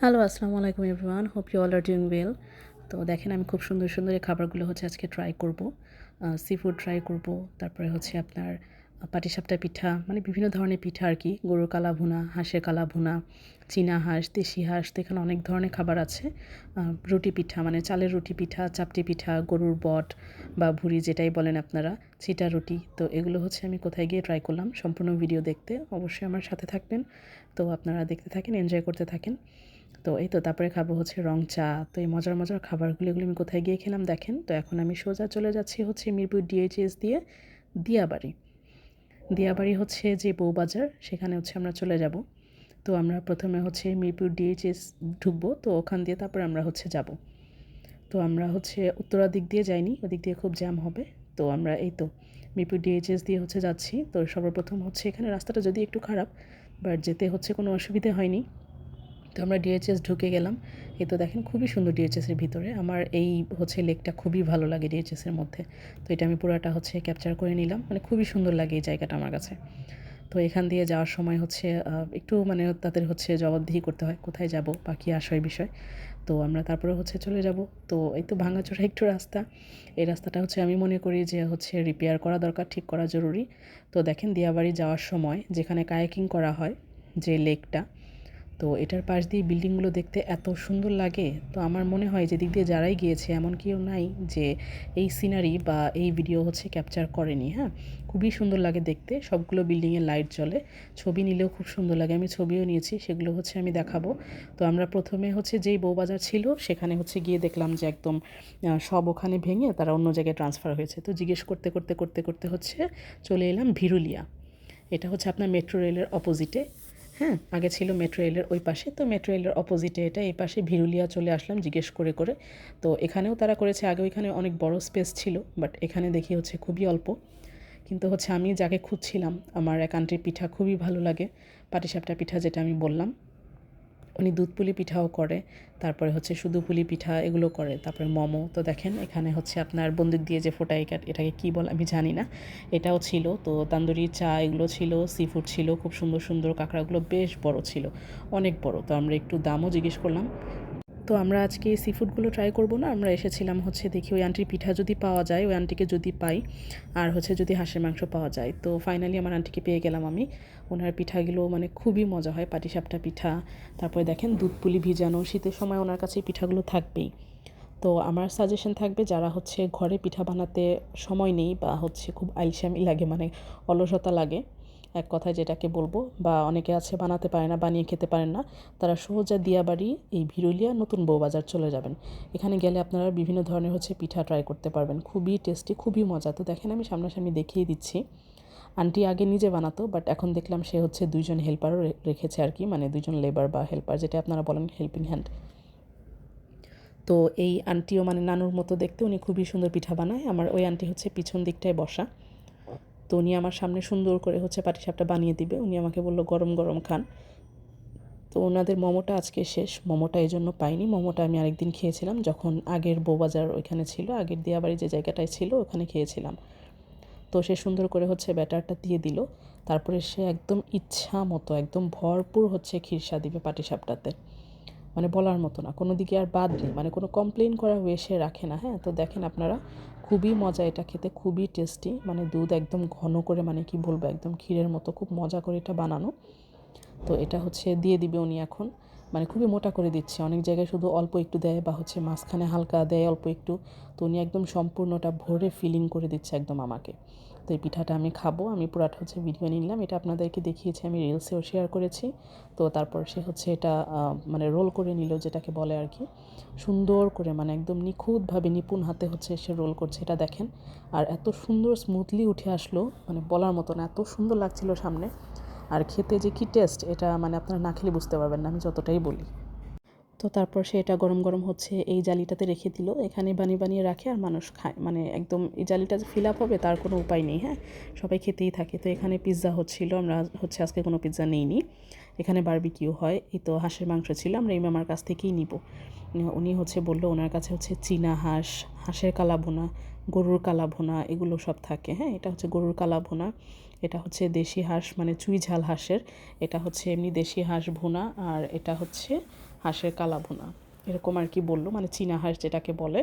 Hello আসসালামু আলাইকুম everyone hope you all are doing well তো দেখেন, আমি খুব সুন্দর সুন্দর এই খাবারগুলো হচ্ছে আজকে ট্রাই করব। সি ফুড ট্রাই করব। তারপরে হচ্ছে আপনার পাটিসাপটা পিঠা মানে বিভিন্ন ধরনের পিঠা আর কি। গরুর কালা ভুনা হাঁসের কালা ভুনা চীনা হাঁস, দেশি হাঁস, তো এখানে অনেক ধরনের খাবার আছে। রুটি পিঠা মানে চালের রুটি পিঠা, চাপটি পিঠা, গরুর বট বা ভুড়ি যেটাই বলেন আপনারা চিটা রুটি। তো এগুলো হচ্ছে আমি কোথায় গিয়ে ট্রাই করলাম, সম্পূর্ণ ভিডিও দেখতে। অবশ্যই আমার সাথে থাকবেন। তো আপনারা দেখতে থাকেন এনজয় করতে থাকেন। তো এই তো তারপরে খাব হচ্ছে রং চা। তো এই মজার মজার খাবারগুলো, এগুলো আমি কোথায় গিয়ে খেলাম দেখেন। তো এখন আমি সোজা চলে যাচ্ছি হচ্ছে মিরপুর ডিএইচএস দিয়ে দিয়াবাড়ি। দিয়াবাড়ি হচ্ছে যে বউবাজার, সেখানে হচ্ছে আমরা চলে যাব। তো আমরা প্রথমে হচ্ছে মিরপুর ডিএইচএস ঢুকবো, তো ওখান দিয়ে তারপরে আমরা হচ্ছে যাব। তো আমরা হচ্ছে উত্তরা দিক দিয়ে যাইনি, ওদিক দিয়ে খুব জ্যাম হবে। তো আমরা এই তো মিরপুর ডিএইচএস দিয়ে হচ্ছে যাচ্ছি। তো সর্বপ্রথম হচ্ছে এখানে রাস্তাটা যদি একটু খারাপ বাট যেতে হচ্ছে, কোনো অসুবিধে হয়নি। তো আমরা ডিএইচএস ঢুকে গেলাম। এই তো দেখেন, খুবই সুন্দর ডিএচএসের ভিতরে। আমার এই হচ্ছে লেকটা খুবই ভালো লাগে ডিএচএসের মধ্যে। তো এটা আমি পুরাটা হচ্ছে ক্যাপচার করে নিলাম। মানে খুবই সুন্দর লাগে এই জায়গাটা আমার কাছে। তো এখান দিয়ে যাওয়ার সময় হচ্ছে একটু মানে তাদের হচ্ছে জবাবদিহি করতে হয়, কোথায় যাব, বা কী আসয় বিষয় তো আমরা তারপরে হচ্ছে চলে যাব। তো এই তো ভাঙাচোরা একটু রাস্তা। এই রাস্তাটা হচ্ছে আমি মনে করি যে হচ্ছে রিপেয়ার করা দরকার, ঠিক করা জরুরি। তো দেখেন দিয়াবাড়ি যাওয়ার সময় যেখানে কায়াকিং করা হয়, যে লেকটা তো এটার পাশ দিয়ে বিল্ডিংগুলো দেখতে এত সুন্দর লাগে, তো আমার মনে হয় যে দিক দিয়ে যারাই গিয়েছে এমন কেউ নাই যে এই সিনারি বা এই ভিডিও হচ্ছে ক্যাপচার করেনি হ্যাঁ? খুবই সুন্দর লাগে দেখতে, সবগুলো বিল্ডিংয়ে লাইট জ্বলে, ছবি নিলেও খুব সুন্দর লাগে, আমি ছবিও নিয়েছি, সেগুলো হচ্ছে আমি দেখাবো। তো আমরা প্রথমে হচ্ছে যেই বউবাজার ছিল, সেখানে হচ্ছে গিয়ে দেখলাম যে একদম সব ওখানে ভেঙে তারা অন্য জায়গায় ট্রান্সফার হয়েছে। তো জিজ্ঞেস করতে করতে করতে করতে হচ্ছে, চলে এলাম ভিরুলিয়া। এটা হচ্ছে আপনার মেট্রো রেলের অপোজিটে হ্যাঁ আগে ছিল মেট্রো রেলের ওই পাশে। তো মেট্রো রেলের অপোজিটে এটা, এই পাশে ভিরুলিয়া চলে আসলাম জিজ্ঞেস করে করে। তো এখানেও তারা করেছে, আগে ওইখানে অনেক বড় স্পেস ছিল বাট এখানে দেখি হচ্ছে খুবই অল্প। কিন্তু হচ্ছে আমি যাকে খুঁজছিলাম, আমার এক আন্টির পিঠা খুবই ভালো লাগে, পাটিসাপটা পিঠা যেটা আমি বললাম। উনি দুধ পুলি পিঠাও করে, তারপরে হচ্ছে শুধু পুলি পিঠা এগুলো করে, তারপরে মোমো। তো দেখেন, এখানে হচ্ছে আপনার বন্দুক দিয়ে যে ফোটাই কাট এটাকে কী বল আমি জানি না। এটাও ছিল, তো তান্দুরি চা এগুলো ছিল সি ফুড ছিল, খুব সুন্দর সুন্দর কাঁকড়াগুলো বেশ বড় ছিল, অনেক বড়। তো আমরা একটু দামও জিজ্ঞেস করলাম তো আমরা আজকে সি ফুডগুলো ট্রাই করব না, আমরা এসেছিলাম হচ্ছে দেখি ওই আন্টির পিঠা যদি পাওয়া যায়, ওই আন্টিকে যদি পাই, আর হচ্ছে যদি হাঁসের মাংস পাওয়া যায়। তো ফাইনালি আমার আন্টিকে পেয়ে গেলাম আমি। ওনার পিঠাগুলো মানে খুবই মজা হয়, পাটিসাপটা পিঠা, তারপরে দেখেন দুধ পুলি ভিজানো, শীতের সময় ওনার কাছে পিঠাগুলো থাকবেই। তো আমার সাজেশন থাকবে যারা হচ্ছে ঘরে পিঠা বানাতে সময় নেই বা হচ্ছে খুব আইলসামি লাগে মানে অলসতা লাগে এক কথায় যেটাকে বলব, বা অনেকে আছে বানাতে পারে না, বানিয়ে খেতে পারেন না, তারা সোজা দিয়াবাড়ি এই ভিরুলিয়া নতুন বউবাজার চলে যাবেন। এখানে গেলে আপনারা বিভিন্ন ধরনের হচ্ছে পিঠা ট্রাই করতে পারবেন। খুবই টেস্টি খুবই মজা। তো দেখেন আমি সামনাসামনি দেখিয়ে দিচ্ছি। আন্টি আগে নিজে বানাতো বাট এখন দেখলাম সে হচ্ছে দুইজন হেল্পারও রেখেছে আর কি মানে দুইজন লেবার বা হেল্পার যেটা আপনারা বলেন হেল্পিং হ্যান্ড তো এই আন্টিও মানে নানুর মতো দেখতে, উনি খুবই সুন্দর পিঠা বানায়। আমার ওই আন্টি হচ্ছে পিছন দিকটায় বসা। তো উনি আমার সামনে সুন্দর করে হচ্ছে পাটিসাপটা বানিয়ে দিবে। উনি আমাকে বলল, গরম গরম খান। তো ওনাদের মোমোটা আজকে শেষ। মোমোটা এই জন্য পাইনি। মোমোটা আমি আরেকদিন খেয়েছিলাম, যখন আগের বৌবাজার ওইখানে ছিল, আগের দিয়াবাড়ি যে জায়গাটায় ছিল, ওখানে খেয়েছিলাম। তো সে সুন্দর করে হচ্ছে ব্যাটারটা দিয়ে দিল। তারপরে সে একদম ইচ্ছা মতো, একদম ভরপুর হচ্ছে খিরসা দিবে পাটিসাপটাতে মানে বলার মতো না। কোনো দিকে আর বাদ নেই। মানে কোনো কমপ্লেন করা হয়ে সে রাখে না হ্যাঁ? তো দেখেন আপনারা, খুবই মজা এটা খেতে, খুবই টেস্টি মানে দুধ একদম ঘন করে মানে কি বলব, একদম ক্ষীরের মতো, খুব মজা করে এটা বানানো। তো এটা হচ্ছে দিয়ে দিবে উনি এখন। মানে খুবই মোটা করে দিচ্ছে। অনেক জায়গায় শুধু অল্প একটু দেয় বা হচ্ছে মাঝখানে হালকা দেয় অল্প একটু। তো উনি একদম সম্পূর্ণটা ভরে ফিলিং করে দিচ্ছে একদম আমাকে। তো এই পিঠাটা আমি খাব। আমি পুরাটা হচ্ছে ভিডিও নিলাম। এটা আপনাদেরকে দেখিয়েছি, আমি রিলসেও শেয়ার করেছি। তো তারপর সে হচ্ছে এটা মানে রোল করে নিল যেটাকে বলে আর কি। সুন্দর করে মানে একদম নিখুঁতভাবে নিপুণ হাতে হচ্ছে সে রোল করছে, এটা দেখেন। আর এত সুন্দর স্মুথলি উঠে আসলো মানে বলার মতো না, এত সুন্দর লাগছিল সামনে। আর খেতে যে কী টেস্ট এটা মানে আপনারা না খেলে বুঝতে পারবেন না, আমি যতটাই বলি। তো তারপর সে এটা গরম গরম হচ্ছে, এই জালিটাতে রেখে দিল। এখানে বানিয়ে বানিয়ে রাখে আর মানুষ খায়। মানে একদম এই জালিটা ফিল আপ হবে, তার কোনো উপায় নেই হ্যাঁ? সবাই খেতেই থাকে। তো এখানে পিৎজা হচ্ছিল, আমরা হচ্ছে আজকে কোনো পিৎজা নেইনি। এখানে বারবিকিউ হয়, এই তো হাঁসের মাংস ছিল, আমরা এই মামার কাছ থেকেই নিব। উনি হচ্ছে বলল, ওনার কাছে হচ্ছে চীনা হাঁস, হাঁসের কালা ভোনা গরুর কালা ভোনা এগুলো সব থাকে হ্যাঁ? এটা হচ্ছে গরুর কালা ভোনা এটা হচ্ছে দেশি হাঁস মানে চুই ঝাল হাঁসের, এটা হচ্ছে এমনি দেশি হাঁস ভুনা, আর এটা হচ্ছে হাঁসের কালা ভুনা এরকম আর কি বলল মানে চীনা হাঁস যেটাকে বলে।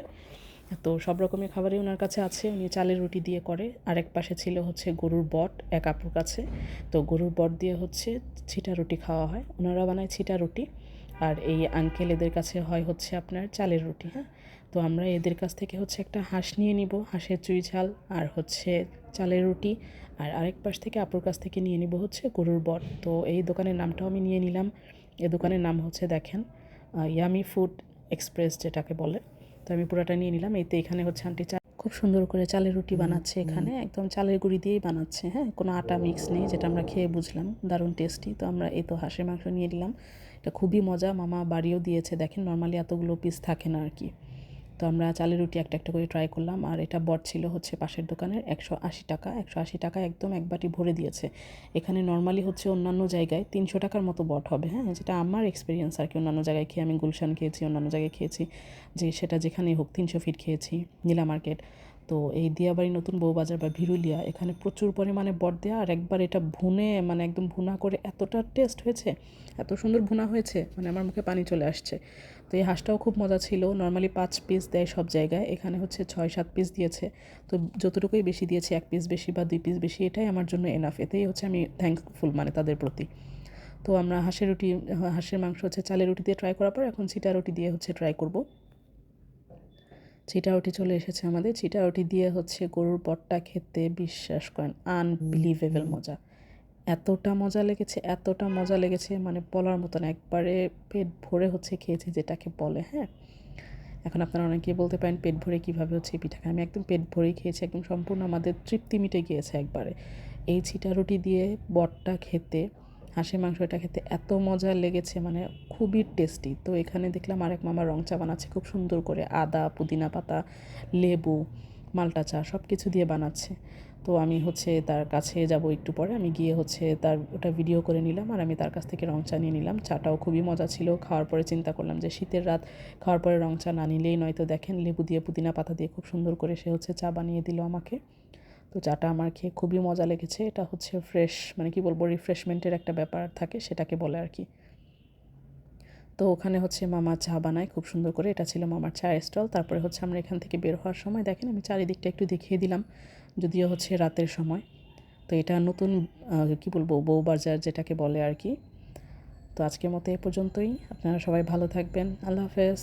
তো সব রকমের খাবারই ওনার কাছে আছে। উনি চালের রুটি দিয়ে করে। আরেক পাশে ছিল হচ্ছে গরুর বট, এক আপুর কাছে। তো গরুর বট দিয়ে হচ্ছে ছিটা রুটি খাওয়া হয়। ওনারা বানায় ছিটা রুটি। আর এই আঙ্কেল এদের কাছে হয় হচ্ছে আপনার চালের রুটি হ্যাঁ? তো আমরা এদের কাছ থেকে হচ্ছে একটা হাঁস নিয়ে নিব, হাঁসের চুই ঝাল আর হচ্ছে চালের রুটি। আর আরেক পাশ থেকে আপুর কাছ থেকে নিয়ে নিব হচ্ছে গরুর বট। তো এই দোকানের নামটাও আমি নিয়ে নিলাম। এই দোকানের নাম হচ্ছে দেখেন ইয়ামি ফুড এক্সপ্রেস যেটাকে বলে। তো আমি পুরাটা নিয়ে নিলাম। এতে এখানে হচ্ছে আন্টি চা খুব সুন্দর করে চালের রুটি বানাচ্ছে এখানে। একদম চালের গুঁড়ি দিয়েই বানাচ্ছে হ্যাঁ? কোনো আটা মিক্স নেই যেটা আমরা খেয়ে বুঝলাম। দারুণ টেস্টি তো আমরা এই তো হাঁসের মাংস নিয়ে নিলাম। এটা খুবই মজা। মামা বাড়িও দিয়েছে। দেখেন নর্মালি এতগুলো পিস থাকে না আর কি। তো আমরা চালের রুটি একটা একটা করে ট্রাই করলাম। আর এটা বট ছিল হচ্ছে পাশের দোকানের একশো আশি টাকা। একশো আশি টাকা একদম এক বাটি ভরে দিয়েছে। এখানে নর্মালি হচ্ছে অন্যান্য জায়গায় তিনশো টাকার মতো বট হবে হ্যাঁ? যেটা আমার এক্সপিরিয়েন্স আর কি। অন্যান্য জায়গায় খেয়ে আমি গুলশান খেয়েছি, অন্যান্য জায়গায় খেয়েছি, যে সেটা যেখানেই হোক তিনশো ফিট খেয়েছি, নীলা মার্কেট তো এই দিয়াবাড়ি নতুন বউবাজার বা ভিরুলিয়া, এখানে প্রচুর পরিমাণে বট দেওয়া আর একবার এটা ভুনে মানে একদম ভুনা করে এতটা টেস্ট হয়েছে, এত সুন্দর ভুনা হয়েছে মানে আমার মুখে পানি চলে আসছে। তো এই হাঁসটাও খুব মজা ছিল। নর্মালি পাঁচ পিস দেয় সব জায়গায়। এখানে হচ্ছে ছয়, সাত পিস দিয়েছে। তো যতটুকুই বেশি দিয়েছে, এক পিস বেশি বা দুই পিস বেশি, এটাই আমার জন্য এনাফ এতেই হচ্ছে আমি থ্যাঙ্কফুল মানে তাদের প্রতি। তো আমরা হাঁসের রুটি, হাঁসের মাংস হচ্ছে চালের রুটি দিয়ে ট্রাই করার পর এখন চিটা রুটি দিয়ে হচ্ছে ট্রাই করব। চিটারুটি চলে এসেছে আমাদের। চিটা রুটি দিয়ে হচ্ছে গরুর পটটা খেতে বিশ্বাস করেন আনবিলিভেবল মজা। এতটা মজা লেগেছে, এতটা মজা লেগেছে মানে বলার মতন একবারে পেট ভরে হচ্ছে খেয়েছি যেটাকে বলে হ্যাঁ? এখন আপনারা অনেকেই বলতে পারেন পেট ভরে কীভাবে হচ্ছে পিঠাকে। আমি একদম পেট ভরেই খেয়েছি, একদম সম্পূর্ণ আমাদের তৃপ্তি মিটে গিয়েছে একবারে। এই ছিটা রুটি দিয়ে বটটা খেতে, হাঁসের মাংসটা খেতে এত মজা লেগেছে মানে খুবই টেস্টি। তো এখানে দেখলাম আরেক মামা রং চা বানাচ্ছে, খুব সুন্দর করে আদা, পুদিনা পাতা, লেবু মালটা চা সব কিছু দিয়ে বানাচ্ছে। তো আমি হচ্ছে তার কাছে যাব একটু পরে। আমি গিয়ে হচ্ছে তার ওটা ভিডিও করে নিলাম আর আমি তার কাছ থেকে রং চা নিয়ে নিলাম। চাটাও খুবই মজা ছিল। খাওয়ার পরে চিন্তা করলাম যে শীতের রাত, খাওয়ার পরে রং চা না নিলেই নয়তো দেখেন লেবু দিয়ে পুদিনা পাতা দিয়ে খুব সুন্দর করে সে হচ্ছে চা বানিয়ে দিল আমাকে। তো চাটা আমার খেয়ে খুবই মজা লেগেছে। এটা হচ্ছে ফ্রেশ মানে কি বলব রিফ্রেশমেন্টের একটা ব্যাপার থাকে সেটাকে বলে আর কি। তো ওখানে হচ্ছে মামা চা বানায়, খুব সুন্দর করে। এটা ছিল মামার চায়ের স্টল। তারপরে হচ্ছে আমরা এখান থেকে বের হওয়ার সময় দেখেন, আমি চারিদিকটা একটু দেখিয়ে দিলাম, যদিও হচ্ছে রাতের সময়। তো এটা নতুন কি বলব, বউ বাজার যেটাকে বলে আর কি। তো আজকের মতো এ পর্যন্তই। আপনারা সবাই ভালো থাকবেন। আল্লাহ হাফেজ।